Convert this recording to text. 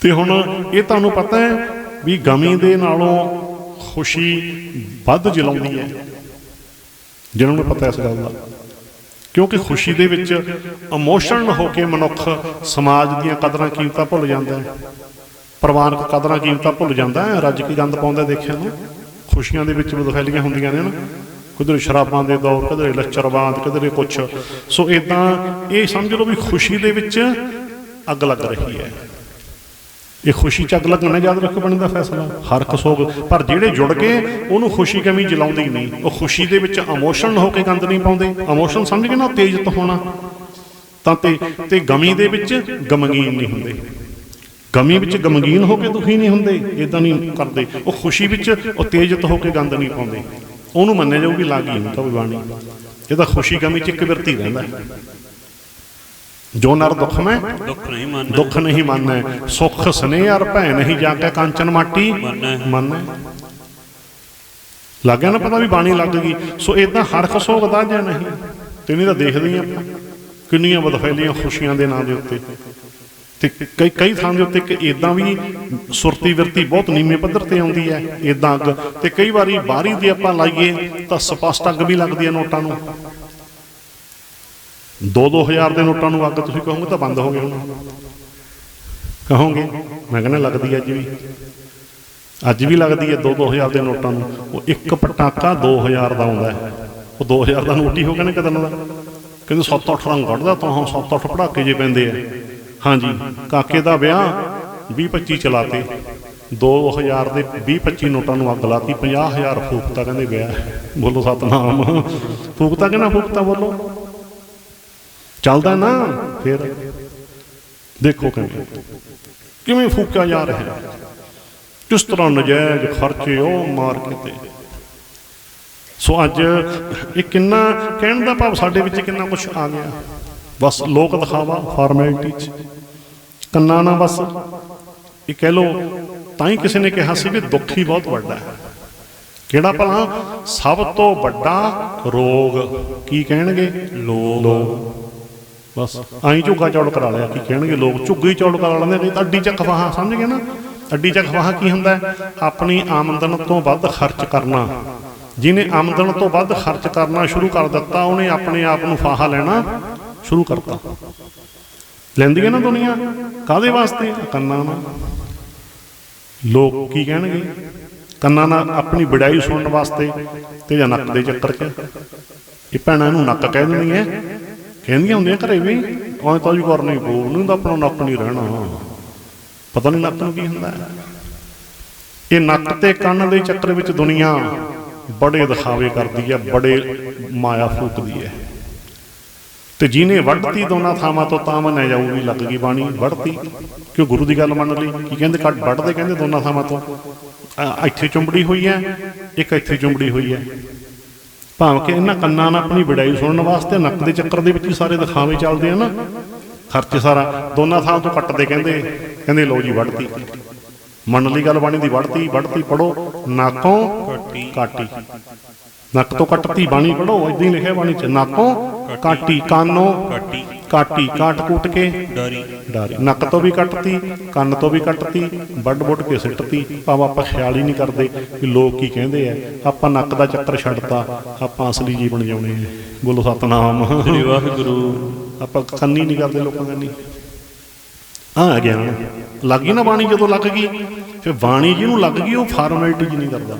ਤੇ ਹੁਣ ਇਹ ਤੁਹਾਨੂੰ ਪਤਾ ਹੈ ਵੀ ਗਮੀ ਦੇ ਨਾਲੋਂ ਖੁਸ਼ੀ ਵੱਧ ਜਲਾਉਂਦੀ ਹੈ। ਜਿਹਨਾਂ ਨੂੰ ਪਤਾ ਇਸ ਗੱਲ ਦਾ। ਕਿਉਂਕਿ ਖੁਸ਼ੀ ਦੇ ਵਿੱਚ ਇਮੋਸ਼ਨਲ ਹੋ ਕੇ ਮਨੁੱਖ ਸਮਾਜ ਦੀਆਂ ਕਦਰਾਂ ਕੀਮਤਾਂ ਭੁੱਲ ਜਾਂਦਾ ਹੈ। ਪਰਿਵਾਰਕ ਕਦਰਾਂ ਕੀਮਤਾਂ ਭੁੱਲ ਜਾਂਦਾ ਹੈ। ਰੱਜ ਕੇ ਗੰਦ ਪਾਉਂਦਾ ਦੇਖਿਆ ਨਾ। ਖੁਸ਼ੀਆਂ ਦੇ ਵਿੱਚ ਬਦਫੈਲੀਆਂ ਹੁੰਦੀਆਂ ਨੇ ਨਾ। ਕਿਧਰੇ ਸ਼ਰਾਬਾਂ ਦੇ ਦੌਰ, ਕਿਧਰੇ ਲੱਚਰਬਾਦ ਕਿਧਰੇ ਕੁਛ। ਸੋ ਇਦਾਂ ਇਹ ਸਮਝ ਲਓ ਵੀ ਖੁਸ਼ੀ ਦੇ ਵਿੱਚ ਅੱਗ ਲੱਗ ਰਹੀ ਹੈ। ਇਹ ਖੁਸ਼ੀ ਚ ਅੱਗ ਲੱਗਣਾ ਯਾਦ ਰੱਖੋ ਬਣਦਾ ਫੈਸਲਾ। ਹਰ ਕਸੋਗ ਪਰ ਜਿਹੜੇ ਜੁੜ ਕੇ ਉਹਨੂੰ ਖੁਸ਼ੀ ਕਮੀ ਜਲਾਉਂਦੀ ਨਹੀਂ। ਉਹ ਖੁਸ਼ੀ ਦੇ ਵਿੱਚ ਇਮੋਸ਼ਨਲ ਹੋ ਕੇ ਗੰਦ ਨਹੀਂ ਪਾਉਂਦੇ। ਇਮੋਸ਼ਨ ਸਮਝ ਕੇ ਨਾ ਤੇਜ਼ਤ ਹੋਣਾ? ਤਾਂ ਤੇ ਤੇ ਗਮੀ ਦੇ ਵਿੱਚ ਗਮਗੀਨ ਨਹੀਂ ਹੁੰਦੇ। ਗਮੀ ਵਿੱਚ ਗਮਗੀਨ ਹੋ ਕੇ ਦੁਖੀ ਨਹੀਂ ਹੁੰਦੇ ਇਦਾਂ ਨਹੀਂ ਕਰਦੇ। ਉਹ ਖੁਸ਼ੀ ਵਿੱਚ ਉਹ ਤੇਜ਼ਤ ਹੋ ਕੇ ਗੰਦ ਨਹੀਂ ਪਾਉਂਦੇ। ਉਹਨੂੰ ਮੰਨਿਆ ਜਾਊਗੀ ਲਾਗੀ ਨਹੀਂ ਵੀ ਬਾਣੀ। ਇਹ ਤਾਂ ਖੁਸ਼ੀ ਗਮੀ ਚ ਇੱਕ ਵਿਰਤੀ ਰਹਿੰਦਾ। ਜੋ ਨਰ ਦੁੱਖ ਮੈਂ ਦੁੱਖ ਨਹੀਂ ਮੰਨਣਾ ਦੁੱਖ ਨਹੀਂ ਮੰਨੈ। ਸੁਖ ਸਨੇਹ ਅਰ ਭੈ ਨਹੀਂ ਜਾ ਕੇ ਕਾਂਚਨ ਮਾਟੀ ਮੰਨੈ। ਮੰਨੈ। ਲੱਗ ਗਿਆ ਨਾ ਪਤਾ ਵੀ ਬਾਣੀ ਲੱਗ ਗਈ। ਸੋ ਇਦਾਂ ਹਰ ਖਸੋਗ ਦਾ ਜਾਂ ਨਹੀਂ? ਤੇ ਨਹੀਂ ਤਾਂ ਦੇਖਦੇ ਆਪਾਂ ਕਿੰਨੀਆਂ ਬਦਫੈਲੀਆਂ ਖੁਸ਼ੀਆਂ ਦੇ ਨਾਂ ਦੇ ਉੱਤੇ। ਤੇ ਕਈ ਕਈ ਥਾਂ ਦੇ ਉੱਤੇ ਕਿ ਇਦਾਂ ਵੀ ਸੁਰਤੀ ਵਿਰਤੀ ਬਹੁਤ ਨੀਵੇਂ ਪੱਧਰ ਤੇ ਆਉਂਦੀ ਹੈ ਇਦਾਂ ਅੱਗ। ਤੇ ਕਈ ਵਾਰੀ ਬਾਹਰੀ ਦੀ ਆਪਾਂ ਲਾਈਏ ਤਾਂ ਸਪਸ਼ਟ ਅੱਗ ਵੀ ਲੱਗਦੀ ਹੈ ਨੋਟਾਂ ਨੂੰ। 2-2000 ਦੇ ਨੋਟਾਂ ਨੂੰ ਅੱਗ ਤੁਸੀਂ ਕਹੋਗੇ ਤਾਂ ਬੰਦ ਹੋ ਗਏ ਹੁਣ। ਕਹੋਗੇ? ਮੈਂ ਕਹਿੰਦਾ ਲੱਗਦੀ ਅੱਜ ਵੀ। ਅੱਜ ਵੀ ਲੱਗਦੀ ਹੈ 2-2000 ਦੇ ਨੋਟਾਂ ਨੂੰ। ਉਹ ਇੱਕ ਪਟਾਕਾ 2000 ਦਾ ਆਉਂਦਾ ਹੈ। ਉਹ 2000 ਦਾ ਨੋਟ ਹੀ ਹੋ ਗਿਆ ਨਾ ਕਦਨ ਦਾ। ਕਹਿੰਦੇ 7-8 ਰੰਗ ਕੱਢਦਾ, ਤਾਂ ਹੁਣ 7-8 ਪੜਾਕੇ ਜੇ ਪੈਂਦੇ ਆ। ਹਾਂਜੀ, ਕਾਕੇ ਦਾ ਵਿਆਹ 20-25 ਚਲਾਤੇ। 2000 ਦੇ 20-25 ਨੋਟਾਂ ਨੂੰ ਅੱਗ ਲਾਤੀ 50000 ਫੂਕਤਾ ਕਹਿੰਦੇ ਵਿਆਹ। ਬੋਲੋ ਸਤਨਾਮ। ਫੂਕਤਾ ਕਿ ਨਾ ਫੂਕਤਾ ਬੋਲੋ? ਚੱਲਦਾ ਨਾ, ਫਿਰ ਦੇਖੋ ਕਿਵੇਂ ਕਿਵੇਂ ਫੂਕਿਆ ਜਾ ਰਿਹਾ ਕਿਸ ਤਰ੍ਹਾਂ ਨਜਾਇਜ਼ ਖਰਚੇ ਉਹ ਮਾਰ ਤੇ ਸੋ ਅੱਜ ਇਹ ਕਿੰਨਾ, ਕਹਿਣ ਦਾ ਭਾਵ ਸਾਡੇ ਵਿੱਚ ਕਿੰਨਾ ਕੁਝ ਆ ਗਿਆ। ਬਸ ਲੋਕ ਦਿਖਾਵਾ ਫਾਰਮੈਲਿਟੀ ਚ। ਕੰਨਾ ਨਾ ਬਸ। ਇਹ ਕਹਿ ਲੋ ਤਾਂ ਹੀ ਕਿਸੇ ਨੇ ਕਿਹਾ ਸੀ ਵੀ ਦੁੱਖ ਹੀ ਬਹੁਤ ਵੱਡਾ ਹੈ। ਕਿਹੜਾ ਭਲਾ? ਸਭ ਤੋਂ ਵੱਡਾ ਰੋਗ ਕੀ ਕਹਿਣਗੇ? ਲੋਕ। ਬਸ। ਆਈ ਝੁੱਗਾ ਚੌੜ ਕਰਾ ਲਿਆ ਕੀ ਕਹਿਣਗੇ ਲੋਕ ਝੁੱਗੀ ਹੀ ਚੌੜ ਕਰਾ ਲੈਂਦੇ ਨਹੀਂ ਤਾਂ ਅੱਡੀ ਚੱਕ ਫਾਹਾ, ਸਮਝ ਗਏ ਨਾ? ਅੱਡੀ ਚੱਕ ਫਾਹਾ ਕੀ ਹੁੰਦਾ? ਆਪਣੀ ਆਮਦਨ ਤੋਂ ਵੱਧ ਖਰਚ ਕਰਨਾ। ਜਿਹਨੇ ਆਮਦਨ ਤੋਂ ਵੱਧ ਖਰਚ ਕਰਨਾ ਸ਼ੁਰੂ ਕਰ ਦਿੱਤਾ, ਉਹਨੇ ਆਪਣੇ ਆਪ ਨੂੰ ਫਾਹਾ ਲੈਣਾ ਸ਼ੁਰੂ ਕਰਤਾ। ਲੈਂਦੀ ਹੈ ਨਾ ਦੁਨੀਆ? ਕਾਦੇ ਵਾਸਤੇ? ਕੰਨਾਂ ਨਾਲ। ਲੋਕ ਕੀ ਕਹਿਣਗੇ? ਕੰਨਾਂ ਨਾਲ ਆਪਣੀ ਵਡਾਈ ਸੁਣਨ ਵਾਸਤੇ ਤੇ ਜਾਂ ਨੱਕ ਦੇ ਚੱਕਰ 'ਚ। ਇਹ ਭੈਣਾਂ ਨੂੰ ਨੱਕ ਕਹਿ ਦਿੰਦੀਆਂ। ਕਹਿੰਦੀਆਂ ਹੁੰਦੀਆਂ ਘਰੇ ਵੀ ਐਂ ਤਾਂ ਜੀ ਕਰਨੀ ਪਊ ਨਹੀਂ ਤਾਂ ਆਪਣਾ ਨੱਕ ਨਹੀਂ ਰਹਿਣਾ। ਪਤਾ ਨਹੀਂ ਨੱਕ ਨੂੰ ਕੀ ਹੁੰਦਾ ਇਹ ਨੱਕ ਤੇ ਕੰਨ ਦੇ ਚੱਕਰ ਵਿੱਚ ਦੁਨੀਆ ਬੜੇ ਦਿਖਾਵੇ ਕਰਦੀ ਹੈ, ਬੜੇ ਮਾਇਆ ਫੂਕਦੀ ਹੈ। ਤੇ ਜਿਹਨੇ ਵੱਢਤੀ ਦੋਨਾਂ ਥਾਵਾਂ ਤੋਂ, ਤਾਂ ਮੰਨਿਆ ਜਾਊਗੀ ਲੱਗ ਗਈ ਬਾਣੀ ਵੜਤੀ ਕਿਉਂ ਗੁਰੂ ਦੀ ਗੱਲ ਮੰਨ ਲਈ? ਕੀ ਕਹਿੰਦੇ? ਕੱਟ ਵੱਢਦੇ ਕਹਿੰਦੇ ਦੋਨਾਂ ਥਾਵਾਂ ਤੋਂ। ਇੱਥੇ ਚੁੰਬੜੀ ਹੋਈ ਹੈ, ਇੱਕ ਇੱਥੇ ਚੁੰਬੜੀ ਹੋਈ ਹੈ। ਭਾਵੇਂ ਕਿ ਇਹਨਾਂ ਕੰਨਾਂ ਨਾਲ ਆਪਣੀ ਵਿੜਾਈ ਸੁਣਨ ਵਾਸਤੇ, ਨੱਕ ਦੇ ਚੱਕਰ ਦੇ ਵਿੱਚ ਹੀ ਸਾਰੇ ਦਿਖਾਵੇ ਚੱਲਦੇ ਆ ਨਾ ਖਰਚ ਸਾਰਾ ਦੋਨਾਂ ਥਾਂ ਤੋਂ ਕੱਟਦੇ ਕਹਿੰਦੇ ਕਹਿੰਦੇ ਲੋ ਜੀ ਵੱਢਤੀ ਮੰਨ ਲਈ ਗੱਲ ਬਾਣੀ ਦੀ ਵੱਢਤੀ ਵੱਢਤੀ ਪੜੋ ਨਾਕੋਂ ਕਾਟੀ। ਨੱਕ ਤੋਂ ਕੱਟਤੀ ਬਾਣੀ ਪੜੋ ਇਦਾਂ ਹੀ ਲਿਖਿਆ ਬਾਣੀ ਚ ਨਾਕੋਂ ਕਾਟੀ ਕਾਨੋਂ ਕਾਟੀ ਕਾਟੀ ਕਾਟ ਕੂਟ ਕੇ ਡਾਰੀ। ਡਾਰੀ ਨੱਕ ਤੋਂ ਵੀ ਕੱਟਤੀ ਕੰਨ ਤੋਂ ਵੀ ਕੱਟਤੀ ਵੱਡ ਵੱਡ ਕੇ ਸਿੱਟਤੀ ਭਾਵੇਂ ਆਪਾਂ ਖਿਆਲ ਹੀ ਨਹੀਂ ਕਰਦੇ ਕਿ ਲੋਕ ਕੀ ਕਹਿੰਦੇ ਆ। ਆਪਾਂ ਨੱਕ ਦਾ ਚੱਕਰ ਛੱਡਤਾ ਆਪਾਂ ਅਸਲੀ ਜੀਵਨ ਜਿਉਣੇ ਆ। ਬੋਲੋ ਸਤਨਾਮ। ਸ੍ਰੀ ਵਾਹਿਗੁਰੂ। ਆਪਾਂ ਕੰਨੀ ਨਹੀਂ ਕਰਦੇ ਲੋਕਾਂ ਦਾ ਨਹੀਂ। ਆ ਗਿਆਨ ਲੱਗ ਗਈ ਨਾ ਬਾਣੀ ਜਦੋਂ ਲੱਗ ਗਈ ਫਿਰ ਬਾਣੀ ਜਿਹਨੂੰ ਲੱਗ ਗਈ ਉਹ ਫਾਰਮੈਲਿਟੀ ਜੀ ਨਹੀਂ ਕਰਦਾ।